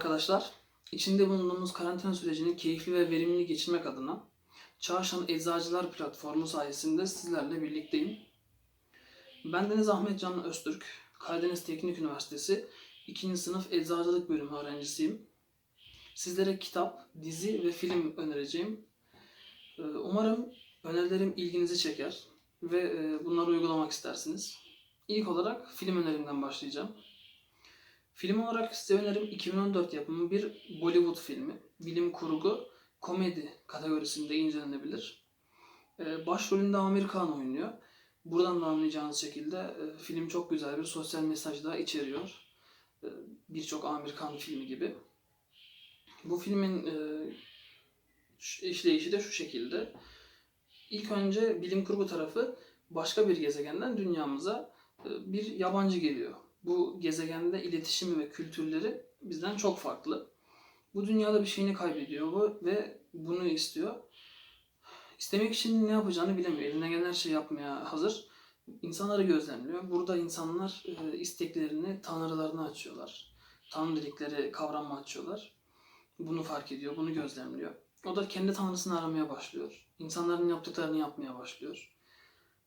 arkadaşlar. İçinde bulunduğumuz karantina sürecini keyifli ve verimli geçirmek adına Çarşan Eczacılar platformu sayesinde sizlerle birlikteyim. Ben Deniz Ahmet Can Öztürk, Karadeniz Teknik Üniversitesi 2. sınıf Eczacılık bölümü öğrencisiyim. Sizlere kitap, dizi ve film önereceğim. Ee, Umarım önerilerim ilginizi çeker ve e, bunları uygulamak istersiniz. İlk olarak film önerimden başlayacağım. Film olarak size önerim 2014 yapımı bir Bollywood filmi. Bilim kurgu, komedi kategorisinde incelenebilir. Ee, başrolünde Amir Khan oynuyor. Buradan da anlayacağınız şekilde e, film çok güzel bir sosyal mesaj da içeriyor. E, Birçok Amir Khan filmi gibi. Bu filmin e, işleyişi de şu şekilde. İlk önce bilim kurgu tarafı başka bir gezegenden dünyamıza e, bir yabancı geliyor. Bu gezegende iletişimi ve kültürleri bizden çok farklı. Bu dünyada bir şeyini kaybediyor bu ve bunu istiyor. İstemek için ne yapacağını bilemiyor. Eline gelen her şeyi yapmaya hazır. İnsanları gözlemliyor. Burada insanlar e, isteklerini tanrılarına açıyorlar. Tanrı dedikleri kavramı açıyorlar. Bunu fark ediyor, bunu gözlemliyor. O da kendi tanrısını aramaya başlıyor. İnsanların yaptıklarını yapmaya başlıyor.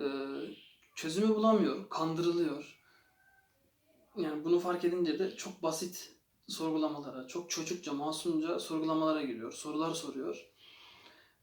Ee, çözümü bulamıyor, kandırılıyor. Yani bunu fark edince de çok basit sorgulamalara, çok çocukça, masumca sorgulamalara giriyor. Sorular soruyor.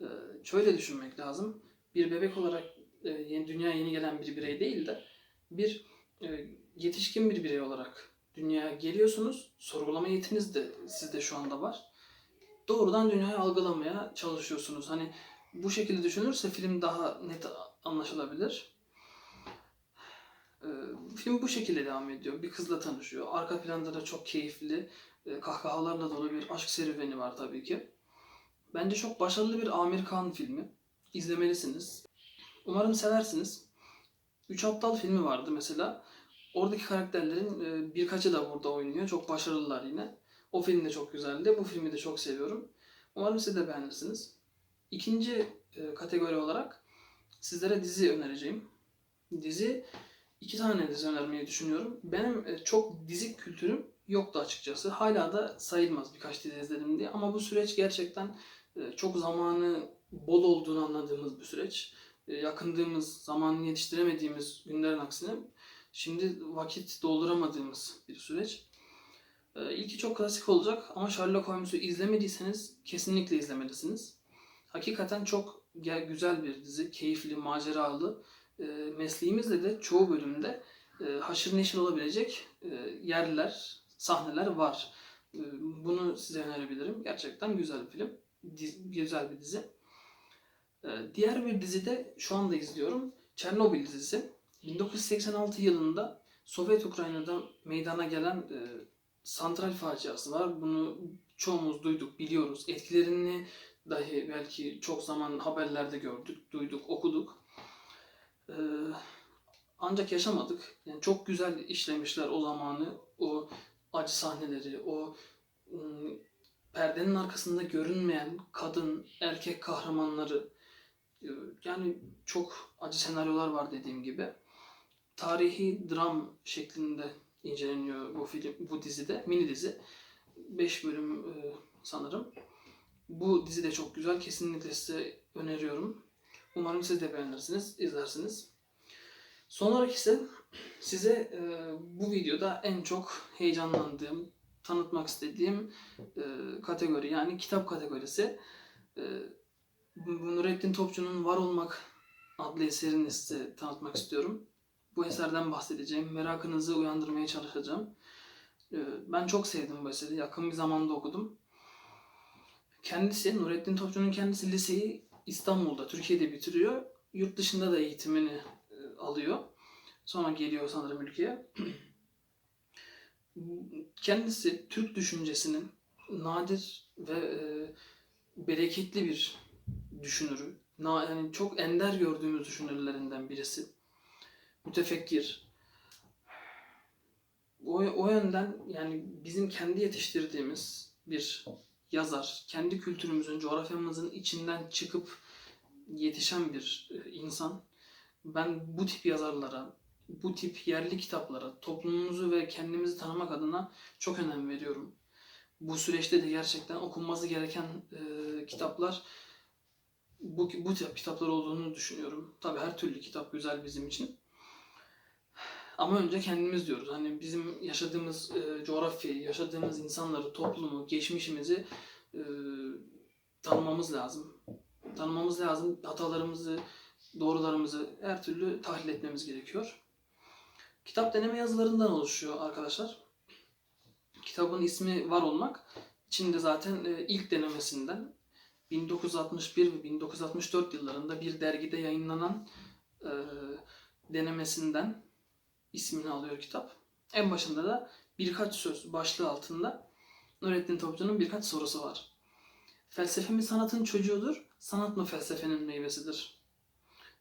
Ee, şöyle düşünmek lazım. Bir bebek olarak e, yeni, dünyaya yeni gelen bir birey değil de bir e, yetişkin bir birey olarak dünyaya geliyorsunuz. Sorgulama yetiniz de sizde şu anda var. Doğrudan dünyayı algılamaya çalışıyorsunuz. Hani bu şekilde düşünürse film daha net anlaşılabilir. Ee, film bu şekilde devam ediyor. Bir kızla tanışıyor. Arka planda da çok keyifli, e, kahkahalarla dolu bir aşk serüveni var tabii ki. Bence çok başarılı bir Amir Khan filmi. İzlemelisiniz. Umarım seversiniz. Üç Aptal filmi vardı mesela. Oradaki karakterlerin e, birkaçı da burada oynuyor. Çok başarılılar yine. O film de çok güzeldi. Bu filmi de çok seviyorum. Umarım siz de beğenirsiniz. İkinci e, kategori olarak sizlere dizi önereceğim. Dizi iki tane dizi önermeyi düşünüyorum. Benim e, çok dizi kültürüm yoktu açıkçası. Hala da sayılmaz birkaç dizi izledim diye. Ama bu süreç gerçekten e, çok zamanı bol olduğunu anladığımız bir süreç. E, Yakındığımız, zamanını yetiştiremediğimiz günlerin aksine şimdi vakit dolduramadığımız bir süreç. İlki çok klasik olacak ama Sherlock Holmes'u izlemediyseniz kesinlikle izlemelisiniz. Hakikaten çok güzel bir dizi, keyifli, maceralı. E, mesleğimizle de çoğu bölümde e, haşır neşir olabilecek e, yerler, sahneler var. E, bunu size önerebilirim. Gerçekten güzel bir film, güzel bir dizi. E, diğer bir dizi de şu anda izliyorum. Çernobil dizisi. 1986 yılında Sovyet Ukrayna'da meydana gelen e, santral faciası var. Bunu çoğumuz duyduk, biliyoruz. Etkilerini dahi belki çok zaman haberlerde gördük, duyduk, okuduk. Ee, ancak yaşamadık. Yani çok güzel işlemişler o zamanı, o acı sahneleri, o perdenin arkasında görünmeyen kadın, erkek kahramanları. Ee, Yani çok acı senaryolar var dediğim gibi. Tarihi dram şeklinde inceleniyor bu film, bu dizide, mini dizi. 5 bölüm e, sanırım. Bu dizi de çok güzel. Kesinlikle size öneriyorum. Umarım siz de beğenirsiniz, izlersiniz. Son olarak ise size e, bu videoda en çok heyecanlandığım, tanıtmak istediğim e, kategori yani kitap kategorisi. E, Nurettin Topçu'nun Var Olmak adlı eserini size tanıtmak istiyorum. Bu eserden bahsedeceğim, merakınızı uyandırmaya çalışacağım. E, ben çok sevdim bu eseri, yakın bir zamanda okudum. Kendisi, Nurettin Topçu'nun kendisi liseyi İstanbul'da, Türkiye'de bitiriyor. Yurt dışında da eğitimini e, alıyor. Sonra geliyor sanırım ülkeye. Kendisi Türk düşüncesinin nadir ve e, bereketli bir düşünürü. Na, yani çok ender gördüğümüz düşünürlerinden birisi. Mütefekkir. O, o yönden yani bizim kendi yetiştirdiğimiz bir yazar, kendi kültürümüzün, coğrafyamızın içinden çıkıp yetişen bir e, insan. Ben bu tip yazarlara, bu tip yerli kitaplara, toplumumuzu ve kendimizi tanımak adına çok önem veriyorum. bu süreçte de gerçekten okunması gereken e, kitaplar bu, bu tip kitaplar olduğunu düşünüyorum. Tabii her türlü kitap güzel bizim için. Ama önce kendimiz diyoruz. Hani bizim yaşadığımız e, coğrafyayı, yaşadığımız insanları, toplumu, geçmişimizi e, tanımamız lazım. Tanımamız lazım. Hatalarımızı, doğrularımızı her türlü tahlil etmemiz gerekiyor. Kitap deneme yazılarından oluşuyor arkadaşlar. Kitabın ismi Var Olmak. İçinde zaten e, ilk denemesinden 1961 ve 1964 yıllarında bir dergide yayınlanan e, denemesinden ismini alıyor kitap. En başında da birkaç söz başlığı altında Nurettin Topçu'nun birkaç sorusu var. Felsefe mi sanatın çocuğudur, sanat mı felsefenin meyvesidir?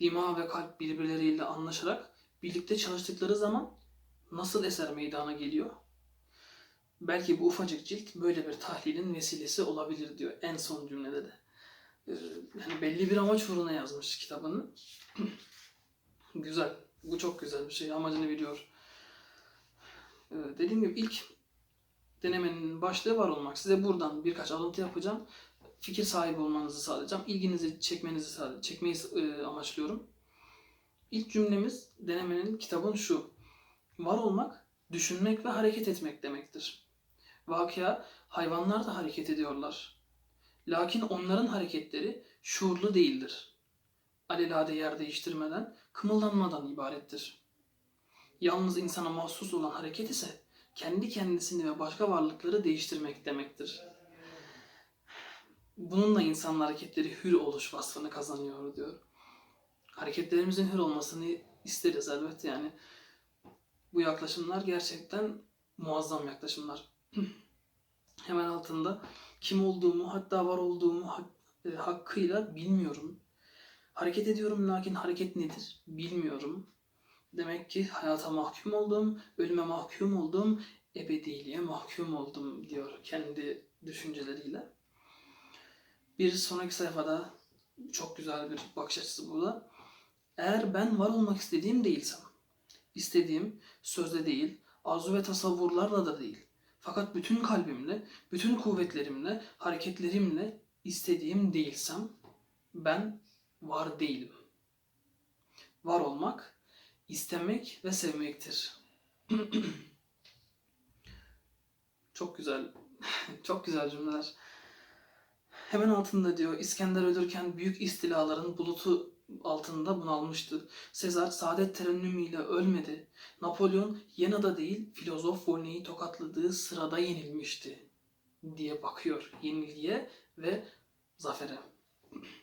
Dima ve kalp birbirleriyle anlaşarak birlikte çalıştıkları zaman nasıl eser meydana geliyor? Belki bu ufacık cilt böyle bir tahlilin vesilesi olabilir diyor en son cümlede de. Ee, yani belli bir amaç uğruna yazmış kitabını. güzel. Bu çok güzel bir şey. Amacını biliyor. Ee, dediğim gibi ilk denemenin başlığı var olmak. Size buradan birkaç alıntı yapacağım. Fikir sahibi olmanızı sağlayacağım. İlginizi çekmenizi sağlayacağım. Çekmeyi e, amaçlıyorum. İlk cümlemiz denemenin kitabın şu. Var olmak, düşünmek ve hareket etmek demektir. Vakıa hayvanlar da hareket ediyorlar. Lakin onların hareketleri şuurlu değildir. Alelade yer değiştirmeden, kımıldanmadan ibarettir. Yalnız insana mahsus olan hareket ise kendi kendisini ve başka varlıkları değiştirmek demektir. Bununla insan hareketleri hür oluş vasfını kazanıyor diyor. Hareketlerimizin hür olmasını isteriz elbette yani. Bu yaklaşımlar gerçekten muazzam yaklaşımlar. Hemen altında kim olduğumu hatta var olduğumu e, hakkıyla bilmiyorum. Hareket ediyorum lakin hareket nedir bilmiyorum. Demek ki hayata mahkum oldum, ölüme mahkum oldum, ebediliğe mahkum oldum diyor kendi düşünceleriyle. Bir sonraki sayfada çok güzel bir bakış açısı burada. Eğer ben var olmak istediğim değilsem, istediğim sözde değil, arzu ve tasavvurlarla da değil, fakat bütün kalbimle, bütün kuvvetlerimle, hareketlerimle istediğim değilsem ben var değilim. Var olmak, istemek ve sevmektir. çok güzel, çok güzel cümleler. Hemen altında diyor İskender ölürken büyük istilaların bulutu altında bunalmıştı. Sezar saadet terennümüyle ölmedi. Napolyon Yena'da değil filozof Volney'i tokatladığı sırada yenilmişti diye bakıyor yenilgiye ve zafere.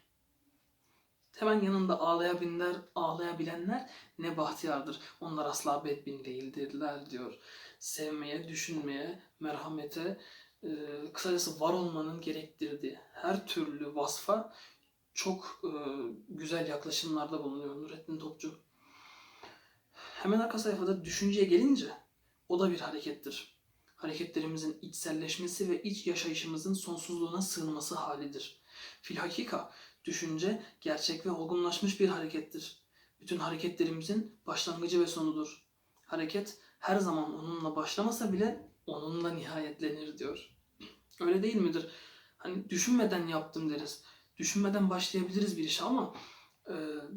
Hemen yanında ağlayabilenler, ağlayabilenler ne bahtiyardır. Onlar asla bedbin değildirler diyor. Sevmeye, düşünmeye, merhamete, e, kısacası var olmanın gerektirdiği her türlü vasfa çok e, güzel yaklaşımlarda bulunuyor Nurettin Topçu. Hemen arka sayfada düşünceye gelince o da bir harekettir. Hareketlerimizin içselleşmesi ve iç yaşayışımızın sonsuzluğuna sığınması halidir. Filhakika düşünce gerçek ve olgunlaşmış bir harekettir. Bütün hareketlerimizin başlangıcı ve sonudur. Hareket her zaman onunla başlamasa bile onunla nihayetlenir diyor. Öyle değil midir? Hani düşünmeden yaptım deriz. Düşünmeden başlayabiliriz bir işe ama e,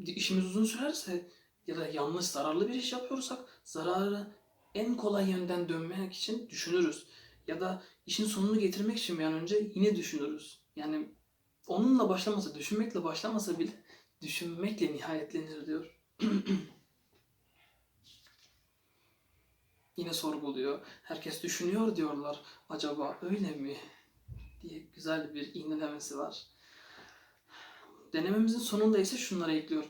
işimiz uzun sürerse ya da yanlış zararlı bir iş yapıyorsak zararı en kolay yönden dönmek için düşünürüz. Ya da işin sonunu getirmek için bir an önce yine düşünürüz. Yani onunla başlamasa, düşünmekle başlamasa bile düşünmekle nihayetlenir diyor. Yine sorguluyor. Herkes düşünüyor diyorlar. Acaba öyle mi? diye güzel bir iğnelemesi var. Denememizin sonunda ise şunları ekliyor.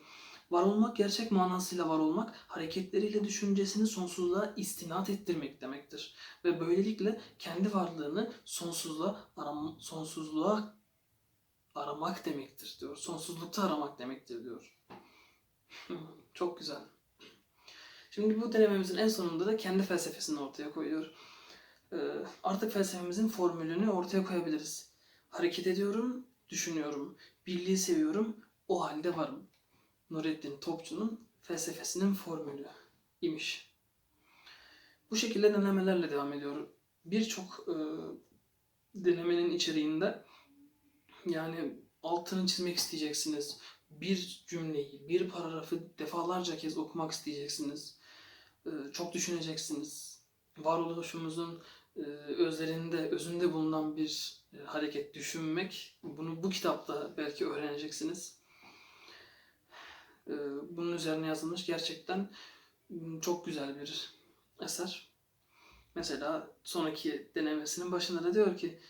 Var olmak gerçek manasıyla var olmak, hareketleriyle düşüncesini sonsuzluğa istinat ettirmek demektir. Ve böylelikle kendi varlığını sonsuzluğa, aram sonsuzluğa aramak demektir diyor. Sonsuzlukta aramak demektir diyor. Çok güzel. Şimdi bu denememizin en sonunda da kendi felsefesini ortaya koyuyor. Ee, artık felsefemizin formülünü ortaya koyabiliriz. Hareket ediyorum, düşünüyorum. Birliği seviyorum, o halde varım. Nurettin Topçu'nun felsefesinin formülü imiş. Bu şekilde denemelerle devam ediyor. Birçok e, denemenin içeriğinde yani altını çizmek isteyeceksiniz. Bir cümleyi, bir paragrafı defalarca kez okumak isteyeceksiniz. Ee, Çok düşüneceksiniz. Varoluşumuzun e, özlerinde, özünde bulunan bir e, hareket düşünmek. Bunu bu kitapta belki öğreneceksiniz. Ee, Bunun üzerine yazılmış gerçekten çok güzel bir eser. Mesela sonraki denemesinin başında da diyor ki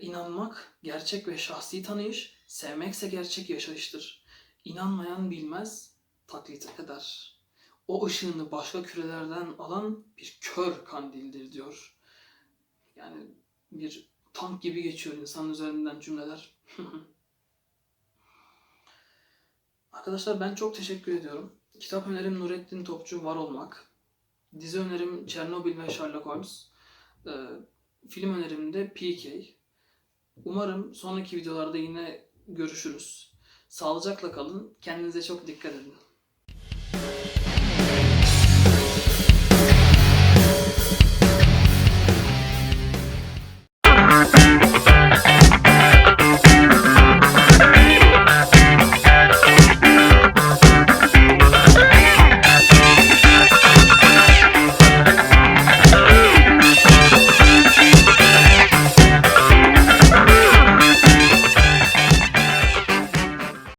inanmak gerçek ve şahsi tanıyış, sevmekse gerçek yaşayıştır. İnanmayan bilmez, taklit eder. O ışığını başka kürelerden alan bir kör kandildir diyor. Yani bir tank gibi geçiyor insanın üzerinden cümleler. Arkadaşlar ben çok teşekkür ediyorum. Kitap önerim Nurettin Topçu Var Olmak. Dizi önerim Çernobil ve Sherlock Holmes. Ee, film önerim de PK. Umarım sonraki videolarda yine görüşürüz. Sağlıcakla kalın. Kendinize çok dikkat edin.